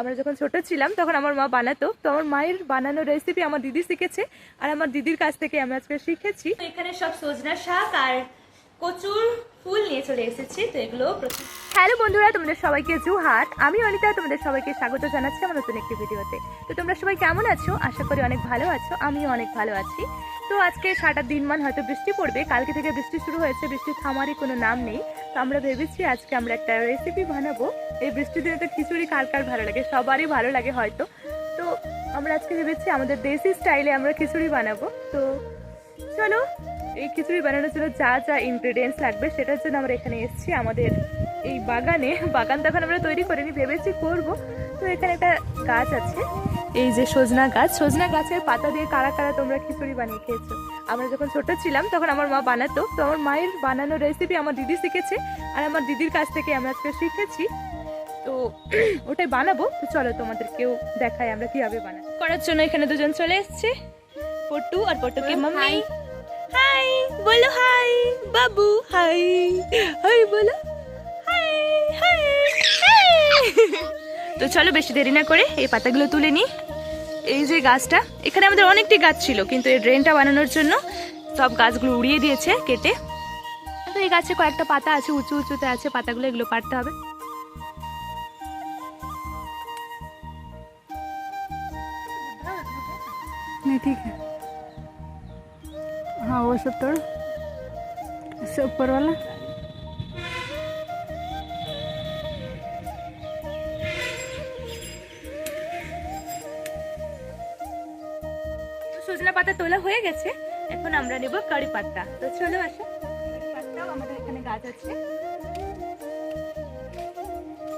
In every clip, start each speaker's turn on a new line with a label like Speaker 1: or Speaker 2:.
Speaker 1: আমরা যখন ছোট ছিলাম তখন আমার মা বানাতো। তো আমার মায়ের বানানো রেসিপি আমার দিদি শিখেছে। আর আমার দিদির কাছ থেকে আমি আজকে শিখেছি। এখানে সব সজনা শাক আর কচুর ফুল নিয়ে চলে এসেছি, তো এগুলো হ্যালো বন্ধুরা, তোমাদের সবাইকে জুহাট আমি অনিতা, তোমাদের সবাইকে স্বাগত জানাচ্ছি আমার নতুন একটি ভিডিওতে। তো তোমরা সবাই কেমন আছো? আশা করি অনেক ভালো আছো, আমিও অনেক ভালো আছি। তো আজকে সারাটা দিনমান হয়তো বৃষ্টি পড়বে, কালকে থেকে বৃষ্টি শুরু হয়েছে বৃষ্টি থামারই কোনো নাম নেই। তো আমরা ভেবেছি আজকে আমরা একটা রেসিপি বানাবো। এই বৃষ্টির দিনে তো খিচুড়ি কার কার ভালো লাগে? সবারই ভালো লাগে হয়তো। তো আমরা আজকে ভেবেছি আমাদের দেশি স্টাইলে আমরা খিচুড়ি বানাবো। তো চলো এই খিচুড়ি বানানোর জন্য যা যা ইনগ্রেডিয়েন্টস লাগবে সেটার জন্য আমরা এখানে এসেছি। আমাদের এই বাগানে বাগান তখন আমরা তৈরি করিনি ভেবেছি করব। তো এখানে একটা গাছ আছে। এই যে সজনা গাছ সজনা গাছের পাতা দিয়ে কারা কারা তোমরা খিচুড়ি বানিয়ে খেয়েছো? আমরা যখন ছোট ছিলাম তখন আমার মা বানাতো। তো আমার মায়ের বানানো রেসিপি আমার দিদি শিখেছে আর আমার দিদির কাছ থেকে আমরা আজকে শিখেছি। তো ওটাই বানাবো। তো চলো তোমাদেরকেও দেখাই আমরা কীভাবে বানাই। করার জন্য এখানে দুজন চলে এসছে। পট্টু আর পট্টুকে মাম্মি। হাই বলো হাই বাবু হাই হাই বলো হাই হাই তো চলো বেশি দেরি না করে এই পাতাগুলো তুলে নিই। এই যে গাছটা, এখানে আমাদের অনেকটি গাছ ছিল, কিন্তু এই ড্রেনটা বানানোর জন্য সব গাছগুলো উড়িয়ে দিয়েছে কেটে। তো এই গাছে কয়েকটা পাতা আছে, উঁচু উঁচুতে আছে, পাতাগুলো এগুলো পাড়তে হবে।
Speaker 2: হ্যাঁ, ঠিক আছে। है हाँ वो सब तोड़ इससे ऊपर वाला
Speaker 1: সজনা পাতা তোলা হয়ে গেছে এখন আমরা নেব কারি পাতা তো চলো আসো কারি পাতাও আমাদের এখানে গাছ আছে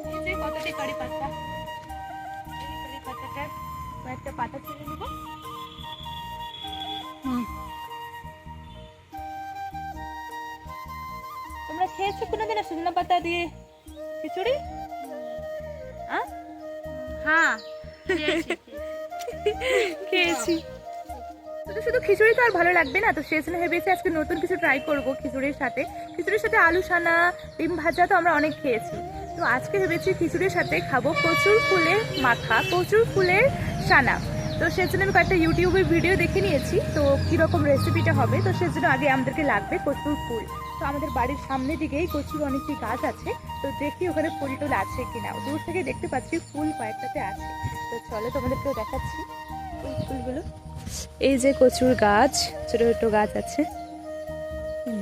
Speaker 1: এই যে কতটি কারি পাতা এই কারি পাতাটার কয়েকটা পাতা ছেড়ে নেব
Speaker 2: হুম
Speaker 1: খেয়েছো কোনোদিন? সজনা পাতা দিয়ে খিচুড়ি?
Speaker 3: हाँ
Speaker 1: খেয়েছি শুধু শুধু খিচুড়ি তো আর ভালো লাগবে না তো সেই জন্য ভেবেছি আজকে নতুন কিছু ট্রাই করব খিচুড়ির সাথে। খিচুড়ির সাথে আলু সানা ডিম ভাজা তো আমরা অনেক খেয়েছি। তো আজকে ভেবেছি খিচুড়ির সাথে খাব কচুর ফুলের মাখা কচুর ফুলের সানা। তো সেজন্য আমি কয়েকটা ইউটিউবের ভিডিও দেখে নিয়েছি তো কীরকম রেসিপিটা হবে তো সেজন্য আগে আমাদেরকে লাগবে কচুর ফুল। তো আমাদের বাড়ির সামনে দিকেই কচুর অনেকটি গাছ আছে। তো দেখি ওখানে ফুল টুল আছে কিনা। দূর থেকে দেখতে পাচ্ছি ফুল কয়েকটাতে আছে। তো চলো তোমাদেরকেও দেখাচ্ছি এই ফুলগুলো এই যে কচুর গাছ, ছোট ছোট গাছ আছে।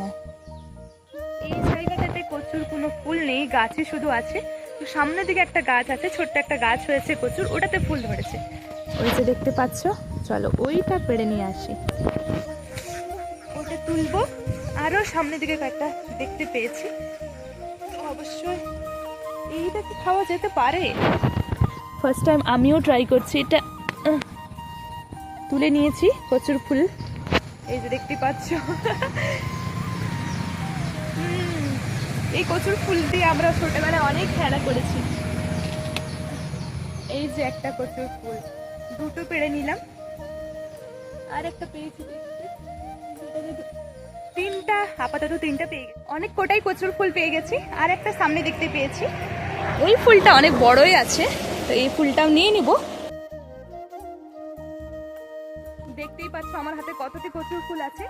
Speaker 1: না। এই জায়গাটাতে কচুর কোনো ফুল নেই গাছই শুধু আছে। তো সামনের দিকে একটা গাছ আছে, ছোট্ট একটা গাছ হয়েছে কচুর, ওটাতে ফুল ধরেছে। ওই যে দেখতে পাচ্ছ? চলো ওইটা পেড়ে নিয়ে আসি। ওটা তুলবো। আরও সামনের দিকে কয়েকটা দেখতে পেয়েছি। অবশ্যই এইটা কি খাওয়া যেতে পারে? ফার্স্ট টাইম আমিও ট্রাই করছি। এটা তুলে নিয়েছি কচুর ফুল। এই যে দেখতে পাচ্ছ। এই কচুর ফুল দিয়ে আমরা ছোটবেলায় অনেক খেলা করেছি। এই যে একটা কচুর ফুল। দুটো পেড়ে নিলাম। আর একটা পেয়েছি। তিনটা, আপাতত তিনটা পেয়ে অনেক কোটাই কচুর ফুল পেয়ে গেছি, আর একটা সামনে দেখতে পেয়েছি। ওই ফুলটা অনেক বড়ই আছে, তো এই ফুলটাও নিয়ে নিব। দেখতেই পাচ্ছ আমার হাতে কতটি কচুর ফুল আছে।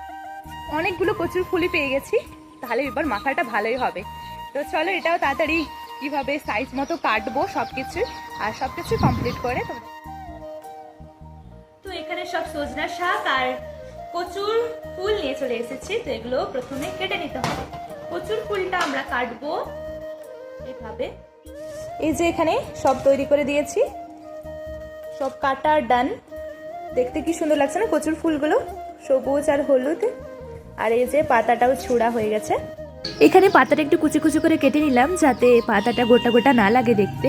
Speaker 1: অনেকগুলো কচুর ফুলই পেয়ে গেছি, তাহলে এবার মাখাটা ভালোই হবে। তো চলো এটাও তাড়াতাড়ি কীভাবে সাইজ মতো কাটবো সব কিছু আর সব কিছু কমপ্লিট করে তো এখানে সব সজনা শাক আর কচুর ফুল নিয়ে চলে এসেছি, তো এগুলো প্রথমে কেটে নিতে হবে। কচুর ফুলটা আমরা কাটবো এভাবে। এই যে এখানে সব তৈরি করে দিয়েছি, সব কাটা ডান। দেখতে কি সুন্দর লাগছে না কচুর ফুলগুলো? সবুজ আর হলুদ। আর এই যে পাতাটাও ছুড়া হয়ে গেছে। এখানে পাতাটা একটু কুচি কুচি করে কেটে নিলাম, যাতে পাতাটা গোটা গোটা না লাগে দেখতে।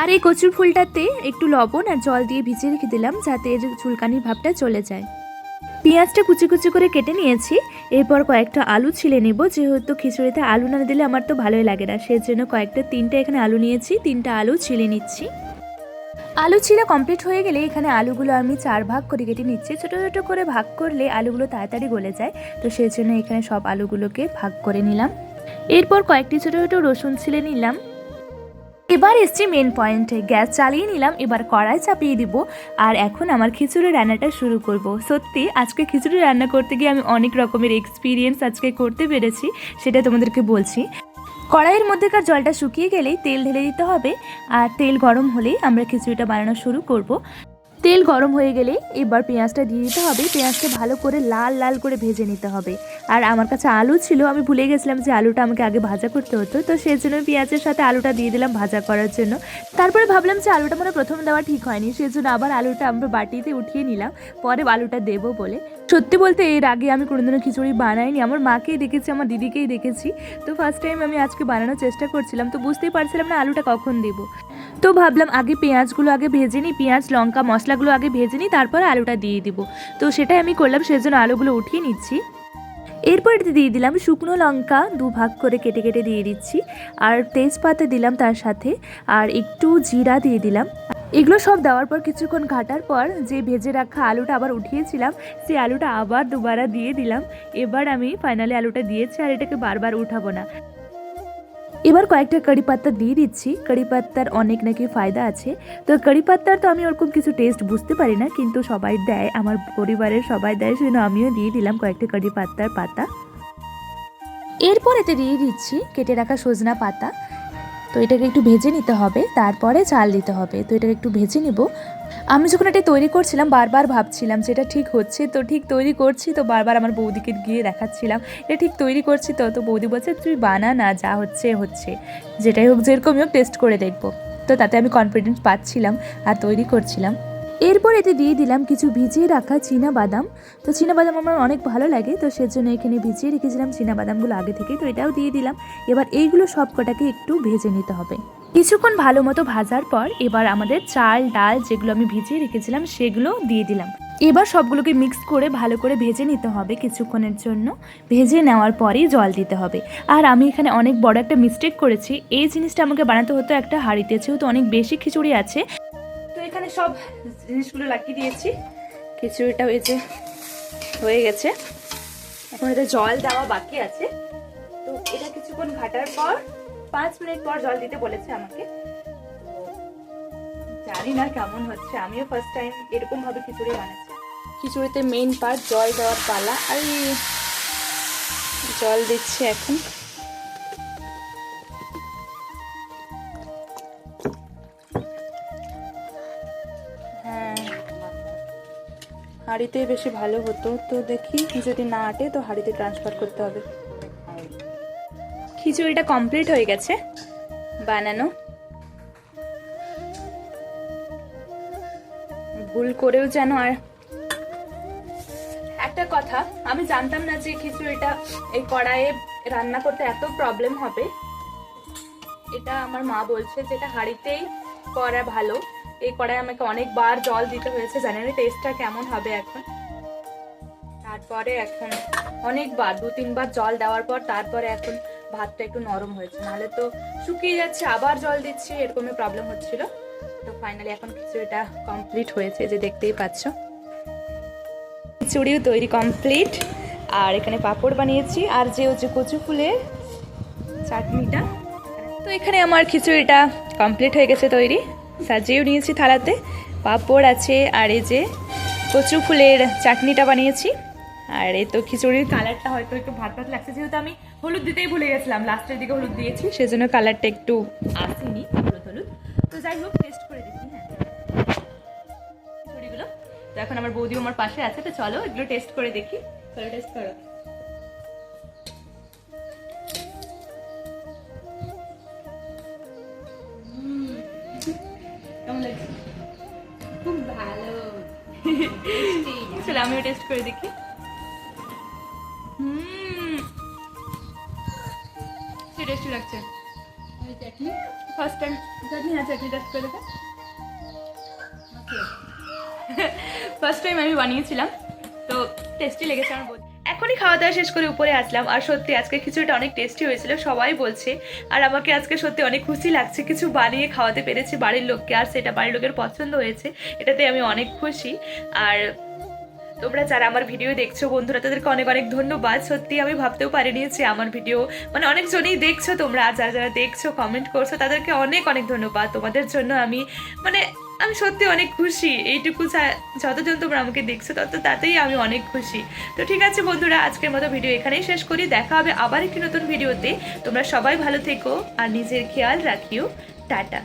Speaker 1: আর এই কচুর ফুলটাতে একটু লবণ আর জল দিয়ে ভিজিয়ে রেখে দিলাম, যাতে এর চুলকানির ভাবটা চলে যায়। পেঁয়াজটা কুচি কুচি করে কেটে নিয়েছি। এরপর কয়েকটা আলু ছিলে নেব, যেহেতু খিচুড়িতে আলু না দিলে আমার তো ভালোই লাগে না। সেই জন্য কয়েকটা, তিনটে এখানে আলু নিয়েছি, তিনটা আলু ছিলে নিচ্ছি। আলু ছিলা কমপ্লিট হয়ে গেলে এখানে আলুগুলো আমি চার ভাগ করে কেটে নিচ্ছি। ছোটো ছোটো করে ভাগ করলে আলুগুলো তাড়াতাড়ি গলে যায়। তো সেই জন্য এখানে সব আলুগুলোকে ভাগ করে নিলাম। এরপর কয়েকটি ছোটো ছোটো রসুন ছিলে নিলাম। এবার এসছি মেন পয়েন্টে গ্যাস চালিয়ে নিলাম, এবার কড়াই চাপিয়ে দিব। আর এখন আমার খিচুড়ি রান্নাটা শুরু করব। সত্যি, আজকে খিচুড়ি রান্না করতে গিয়ে আমি অনেক রকমের এক্সপিরিয়েন্স আজকে করতে পেরেছি, সেটা তোমাদেরকে বলছি। কড়াইয়ের মধ্যেকার জলটা শুকিয়ে গেলেই তেল ঢেলে দিতে হবে। আর তেল গরম হলেই আমরা খিচুড়িটা বানানো শুরু করব। তেল গরম হয়ে গেলে এবার পেঁয়াজটা দিয়ে দিতে হবে। পেঁয়াজটা ভালো করে লাল লাল করে ভেজে নিতে হবে। আর আমার কাছে আলু ছিল, আমি ভুলে গেছিলাম যে আলুটা আমাকে আগে ভাজা করতে হতো। তো সেই জন্য পেঁয়াজের সাথে আলুটা দিয়ে দিলাম ভাজা করার জন্য। তারপরে ভাবলাম যে আলুটা মানে প্রথম দেওয়া ঠিক হয়নি সেই জন্য আবার আলুটা আমরা বাটিতে উঠিয়ে নিলাম। পরে আলুটা দেবো বলে। সত্যি বলতে এর আগে আমি কোনোদিনও খিচুড়ি বানাইনি। আমার মাকেই দেখেছি, আমার দিদিকেই দেখেছি। তো ফার্স্ট টাইম আমি আজকে বানানোর চেষ্টা করছিলাম। তো বুঝতেই পারছিলাম না আলুটা কখন দেবো। তো ভাবলাম আগে পেঁয়াজগুলো আগে ভেজে নিই, পেঁয়াজ, লঙ্কা, মশলাগুলো আগে ভেজে নিই, তারপরে আলুটা দিয়ে দিব। তো সেটাই আমি করলাম, সেজন্য আলুগুলো উঠিয়ে নিচ্ছি। এরপর দিয়ে দিলাম শুকনো লঙ্কা দু ভাগ করে কেটে কেটে দিয়ে দিচ্ছি, আর তেজপাতা দিলাম তার সাথে, আর একটু জিরা দিয়ে দিলাম। এগুলো সব দেওয়ার পর কিছুক্ষণ ঘাটার পর যে ভেজে রাখা আলুটা আবার উঠিয়েছিলাম সেই আলুটা আবার দুবারা দিয়ে দিলাম। এবার আমি ফাইনালি আলুটা দিয়েছি, আর এটাকে বারবার উঠাবো না। এবার কয়েকটা কারি পাত্তা দিয়ে দিচ্ছি। কারি পাত্তার অনেক নাকি ফায়দা আছে। তো কারি পাত্তার তো আমি ওরকম কিছু টেস্ট বুঝতে পারি না, কিন্তু সবাই দেয়, আমার পরিবারের সবাই দেয়, সেজন্য আমিও দিয়ে দিলাম কয়েকটা কারি পাত্তার পাতা। এরপর এতে দিয়ে দিচ্ছি কেটে রাখা সজনা পাতা। তো এটাকে একটু ভেজে নিতে হবে, তারপরে চাল দিতে হবে। তো এটাকে একটু ভেজে নেব। আমি যখন এটা তৈরি করছিলাম, বারবার ভাবছিলাম যে এটা ঠিক হচ্ছে, তো ঠিক তৈরি করছি, তো বারবার আমার বৌদিকে গিয়ে দেখাচ্ছিলাম, এটা ঠিক তৈরি করছি তো। তো বৌদি বলছে, তুই বানা না, যা হচ্ছে হচ্ছে। যেটাই হোক, যেরকমই হোক টেস্ট করে দেখব। তো তাতে আমি কনফিডেন্স পাচ্ছিলাম, আর তৈরি করছিলাম। এরপর এতে দিয়ে দিলাম কিছু ভিজিয়ে রাখা চীনা বাদাম তো চীনা বাদাম আমার অনেক ভালো লাগে, তো সেজন্য এখানে ভিজিয়ে রেখেছিলাম চীনা বাদামগুলো আগে থেকেই, তো এটাও দিয়ে দিলাম। এবার এইগুলো সব কটাকে একটু ভেজে নিতে হবে। কিছুক্ষণ ভালো মতো ভাজার পর এবার আমাদের চাল, ডাল যেগুলো আমি ভিজিয়ে রেখেছিলাম সেগুলো দিয়ে দিলাম। এবার সবগুলোকে মিক্স করে ভালো করে ভেজে নিতে হবে কিছুক্ষণের জন্য। ভেজে নেওয়ার পরেই জল দিতে হবে। আর আমি এখানে অনেক বড় একটা মিস্টেক করেছি। এই জিনিসটা আমাকে বানাতে হতো একটা হাঁড়িতে, যেহেতু অনেক বেশি খিচুড়ি আছে। এখানে সব জিনিসগুলো লাগিয়ে দিয়েছি। খিচুড়িটা হয়েছে হয়ে গেছে। এখন এটা জল দেওয়া বাকি আছে। তো এটা কিছুক্ষণ ঘাটার পর, পাঁচ মিনিট পর জল দিতে বলেছে আমাকে। জানি না কেমন হচ্ছে। আমিও ফার্স্ট টাইম এরকম ভাবে খিচুড়ি বানাচ্ছি। খিচুড়িতে মেইন পার্ট জল দেওয়ার পালা। আর, জল দিচ্ছি এখন। হাঁড়িতেই বেশি ভালো হতো। তো দেখি যদি না আটে তো হাঁড়িতে ট্রান্সফার করতে হবে। খিচুড়িটা কমপ্লিট হয়ে গেছে। বানানো। ভুল করেও যেন আর একটা কথা, আমি জানতাম না যে খিচুড়িটা এই কড়াইয়ে রান্না করতে এত প্রবলেম হবে। এটা আমার মা বলছে যে এটা হাঁড়িতেই করা ভালো। এই কড়াই আমাকে অনেকবার জল দিতে হয়েছে, জানি না টেস্টটা কেমন হবে এখন। তারপরে এখন অনেকবার, দু তিনবার জল দেওয়ার পর তারপরে এখন ভাতটা একটু নরম হয়েছে। নাহলে তো শুকিয়ে যাচ্ছে, আবার জল দিচ্ছি, এরকমই প্রবলেম হচ্ছিল। তো ফাইনালি এখন খিচুড়িটা কমপ্লিট হয়েছে যে দেখতেই পাচ্ছ। খিচুড়িও তৈরি কমপ্লিট আর এখানে পাঁপড় বানিয়েছি, আর যে হচ্ছে কচু ফুলের চাটনিটা। তো এখানে আমার খিচুড়িটা কমপ্লিট হয়ে গেছে তৈরি। সাজিয়েও নিয়েছি থালাতে। পাঁপড় আছে, আর এই যে কচু ফুলের চাটনিটা বানিয়েছি। আর এই তো খিচুড়ির কালারটা হয়তো একটু ভাত ভাত লাগছে। যেহেতু আমি হলুদ দিতেই ভুলে গেছিলাম, লাস্টের দিকে হলুদ দিয়েছি, সেজন্য কালারটা একটু আসেনি, হলুদ হলুদ। তো যাই হোক টেস্ট করে দেখি হ্যাঁ। খিচুড়িগুলো। তো এখন আমার বৌদি আমার পাশে আছে, তো চলো এগুলো টেস্ট করে দেখি। চলো টেস্ট করো।
Speaker 2: ভালো।
Speaker 1: চলো আমিও টেস্ট করে দেখি। হুম। টেস্টি লাগছে?
Speaker 2: চাটনি?
Speaker 1: ফার্স্ট টাইম চাটনি হ্যাঁ চাটনি টেস্ট করে দেখা। ফার্স্ট টাইম আমি বানিয়েছিলাম তো টেস্টি লেগেছে আমার এখনই খাওয়া দাওয়া শেষ করে উপরে আসলাম। আর সত্যি আজকে খিচুড়িটা অনেক টেস্টি হয়েছিল, সবাই বলছে। আর আমাকে আজকে সত্যি অনেক খুশি লাগছে, কিছু বানিয়ে খাওয়াতে পেরেছি বাড়ির লোককে। আর সেটা বাড়ির লোকের পছন্দ হয়েছে এটাতে আমি অনেক খুশি। আর তোমরা যারা আমার ভিডিও দেখছ বন্ধুরা, তাদেরকে অনেক অনেক ধন্যবাদ। সত্যি আমি ভাবতেও পারিনি যে আমার ভিডিও মানে অনেকজনই দেখছ তোমরা যারা যারা দেখছ কমেন্ট করছ, তাদেরকে অনেক অনেক ধন্যবাদ। তোমাদের জন্য আমি মানে আমি সত্যি অনেক খুশি। এইটুকু যতজন তোমরা আমাকে দেখছ, তত তাতেই আমি অনেক খুশি। তো ঠিক আছে বন্ধুরা, আজকের মতো ভিডিও এখানেই শেষ করি। দেখা হবে আবার একটি নতুন ভিডিওতে। তোমরা সবাই ভালো থেকো আর নিজের খেয়াল রাখিও। টাটা।